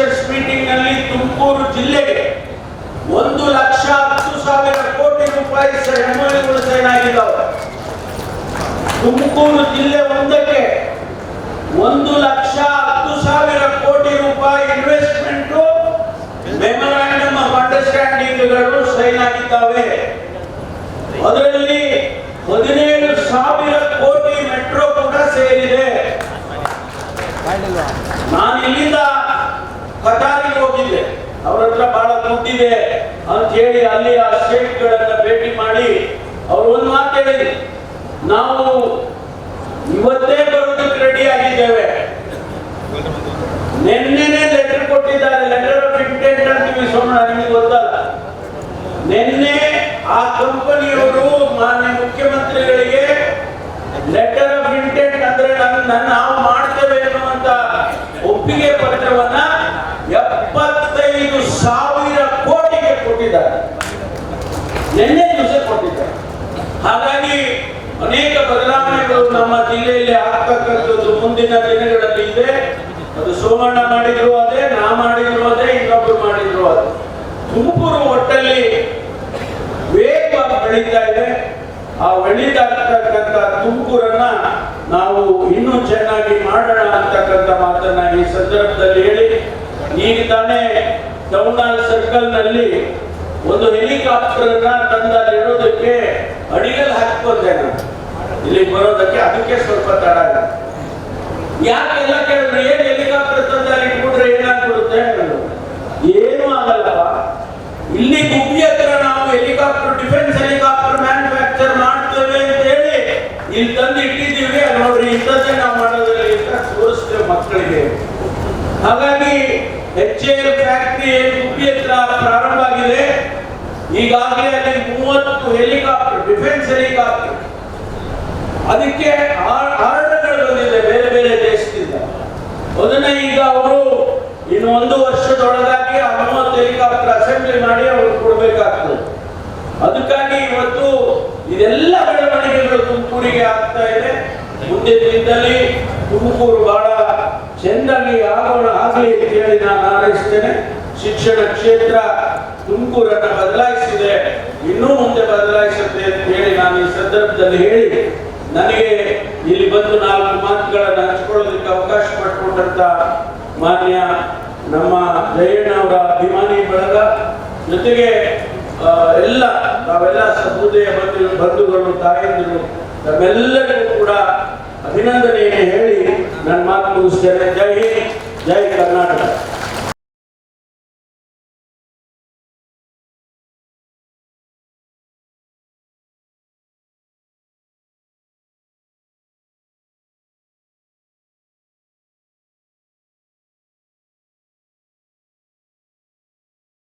Investors ಮೀಟಿಂಗ್ನಲ್ಲಿ Tumakuru ಜಿಲ್ಲೆಗೆ ಒಂದು ಲಕ್ಷ ಹತ್ತು ಸಾವಿರ ಕೋಟಿ ರೂಪಾಯಿ ಸೈನ್ ಆಗಿದ್ದಾವೆ. ತುಮಕೂರು ಜಿಲ್ಲೆ ಒಂದಕ್ಕೆ ಒಂದು ಲಕ್ಷ ಹತ್ತು ಸಾವಿರ ಕೋಟಿ ರೂಪಾಯಿ ಇನ್ವೆಸ್ಟ್ಮೆಂಟ್ ಮೆಮೊರಾಂಡಮ್ ಆಫ್ ಅಂಡರ್ಸ್ಟ್ಯಾಂಡಿಂಗ್ಗಳು ಸೈನ್ ಆಗಿದ್ದಾವೆ. ಅದರಲ್ಲಿ ಹದಿನೇಳು ಸಾವಿರ ಕೋಟಿ ಮೆಟ್ರೋ ಕೂಡ ಸೇರಿದೆ. ನಾನು ಇಲ್ಲಿಂದ ಕಟಾರಿಗೆ ಹೋಗಿದ್ದೆ. ಅವ್ರ ಹತ್ರ ಬಹಳ ದುಡ್ಡಿದೆ ಅಂತ ಹೇಳಿ ಅಲ್ಲಿ ಆ ಸ್ಟೇಟ್ಗಳನ್ನ ಭೇಟಿ ಮಾಡಿ ಅವ್ರು ಒಂದು ಮಾತು ಹೇಳಿದ್ರು. ನಾವು ಇವತ್ತೇ ಬರೋದಕ್ಕೆ ರೆಡಿ ಆಗಿದ್ದೇವೆ. ನಿನ್ನೆನೆ ಲೆಟರ್ ಕೊಟ್ಟಿದ್ದಾರೆ ಲೆಟರ್ ಆಫ್ ಇಂಟೆಂಟ್ ಅಂತೀವಿ ಸೋಮಣ್ಣ ನಿಮಗೆ ಗೊತ್ತಲ್ಲ ನಿನ್ನೆ ಆ ಕಂಪನಿಯವರು ಮಾನ್ಯ ಮುಖ್ಯಮಂತ್ರಿಗಳಿಗೆ ಲೆಟರ್ ಆಫ್ ಇಂಟೆಂಟ್ ಅಂದ್ರೆ ನನ್ನ ನನ್ನ ನಾವು ಮಾಡ್ತೇವೆ ಎನ್ನುವಂತ ಒಪ್ಪಿಗೆ ಪತ್ರವನ್ನ ಎಪ್ಪತ್ತೈದು ಸಾವಿರ ಕೋಟಿಗೆ ಕೊಟ್ಟಿದ್ದಾರೆ. ನಿನ್ನೆ ದಿವಸ ಕೊಟ್ಟಿದ್ದಾರೆ. ಹಾಗಾಗಿ ಅನೇಕ ಬದಲಾವಣೆಗಳು ನಮ್ಮ ಜಿಲ್ಲೆಯಲ್ಲಿ ಆಗ್ತಕ್ಕಂಥದ್ದು ಮುಂದಿನ ದಿನಗಳಲ್ಲಿ ಇದೆ. ಅದು ಸೋಮಣ್ಣ ಮಾಡಿದ್ರು ಅದೇ, ನಾ ಮಾಡಿದ್ರು ಅದೇ, ಇನ್ನೊಬ್ರು ಮಾಡಿದ್ರು ಅದೇ. ತುಮಕೂರು ಒಟ್ಟಲ್ಲಿ ವೇಗವಾಗಿ ಬೆಳೀತಾ ಇದೆ. ಆ ಬೆಳೀತಾಕ್ತಕ್ಕಂಥ ತುಮಕೂರನ್ನ ನಾವು ಇನ್ನೂ ಚೆನ್ನಾಗಿ ಮಾಡೋಣ ಅಂತಕ್ಕಂಥ ಮಾತನ್ನ ಈ ಸಂದರ್ಭದಲ್ಲಿ ಹೇಳಿ ಈಗ ತಾನೇ ಟೌನ್ ಸರ್ಕಲ್ನಲ್ಲಿ ಒಂದು ಹೆಲಿಕಾಪ್ಟರ್ ಅನ್ನ ಇರೋದಕ್ಕೆ ಅಡಿಗಲ್ ಹಾಕ್ಕೊಂಡೆ ನಾನು. ಇಲ್ಲಿ ಬರೋದಕ್ಕೆ ಅದಕ್ಕೆ ಸ್ವಲ್ಪ ತಡ. ಯಾಕೆಲ್ಲ ಕೇಳಿದ್ರು, ಏನ್ ಹೆಲಿಕಾಪ್ಟರ್ ತಂದು ಇಟ್ಬಿಟ್ರೆ ಏನಾಗ್ಬಿಡುತ್ತೆ? ಏನು ಆಗಲ್ಲಪ್ಪ. ಇಲ್ಲಿ ಗುಬ್ಬಿ ಹತ್ರ ನಾವು ಹೆಲಿಕಾಪ್ಟರ್, ಡಿಫೆನ್ಸ್ ಹೆಲಿಕಾಪ್ಟರ್ ಮ್ಯಾನುಫ್ಯಾಕ್ಚರ್ ಮಾಡ್ತೇವೆ ಅಂತ ಹೇಳಿ ಇಲ್ಲಿ ತಂದು ಇಟ್ಟಿದ್ದೀವಿ. ನೋಡ್ರಿ, ಇಂಥದ್ದೇ ನಾವು ಮಾಡೋದ್ರಲ್ಲಿ ಅಂತ ತೋರಿಸ್ತೇವೆ ಮಕ್ಕಳಿಗೆ. ಹಾಗಾಗಿ ಎಚ್ ಎಲ್ ಫ್ಯಾಕ್ಟರಿ ಗುಬ್ಬಿ ಹತ್ರ ಪ್ರಾರಂಭ ಆಗಿದೆ. ಈಗಾಗಲೇ ಅಲ್ಲಿ ಮೂವತ್ತು ಹೆಲಿಕಾಪ್ಟರ್ ಡಿಫೆನ್ಸ್ ಹೆಲಿಕಾಪ್ಟರ್ ಅದಕ್ಕೆ ಆರ್ಡರ್ಗಳು ಬಂದಿದೆ ಬೇರೆ ಬೇರೆ ದೇಶದಿಂದ. ಅದನ್ನ ಈಗ ಅವರು ಇನ್ನು ಒಂದು ವರ್ಷದೊಳಗಾಗಿ ಆ ಮೂವತ್ತು ಹೆಲಿಕಾಪ್ಟರ್ ಅಸೆಂಬ್ಲಿ ಮಾಡಿ ಅವರು ಕೊಡಬೇಕಾಗ್ತದೆ. ಅದಕ್ಕಾಗಿ ಇವತ್ತು ಇದೆಲ್ಲ ಬೆಳವಣಿಗೆಗಳು ತುಮಕೂರಿಗೆ ಆಗ್ತಾ ಇದೆ. ಮುಂದಿನ ದಿನದಲ್ಲಿ ತುಮಕೂರು ಬಹಳ ಚೆಂದಾಗಿ ಹಾರೈಸ್ತೇನೆ ಶಿಕ್ಷಣ ಕ್ಷೇತ್ರ ತುಮಕೂರನ್ನ ಬದಲಾಯಿಸಿದೆ. ಇನ್ನೂ ಮುಂದೆ ಬದಲಾಯಿಸುತ್ತೆ ಅಂತ ಹೇಳಿ ನಾನು ಈ ಸಂದರ್ಭದಲ್ಲಿ ಹೇಳಿ, ನನಗೆ ಇಲ್ಲಿ ಬಂದು ನಾಲ್ಕು ಮಾತುಗಳನ್ನು ಹಂಚ್ಕೊಳ್ಳೋದಕ್ಕೆ ಅವಕಾಶ ಮಾಡಿಕೊಂಡಂತ ಮಾನ್ಯ ನಮ್ಮ ಜಯಣ್ಣ ಅವರ ಅಭಿಮಾನಿ ಬಳಗ. ಜೊತೆಗೆ ಎಲ್ಲ, ನಾವೆಲ್ಲ ಸಹೋದಯ ಬಂಧು ಬಂಧುಗಳು, ತಾಯಂದಿರು, ನಮ್ಮೆಲ್ಲರಿಗೂ ಕೂಡ ಅಭಿನಂದನೆಯನ್ನು ಹೇಳಿ ನನ್ನ ಮಾತು ಮುಗಿಸ್ತೇನೆ. ಜೈ ಜೈ ಕರ್ನಾಟಕ.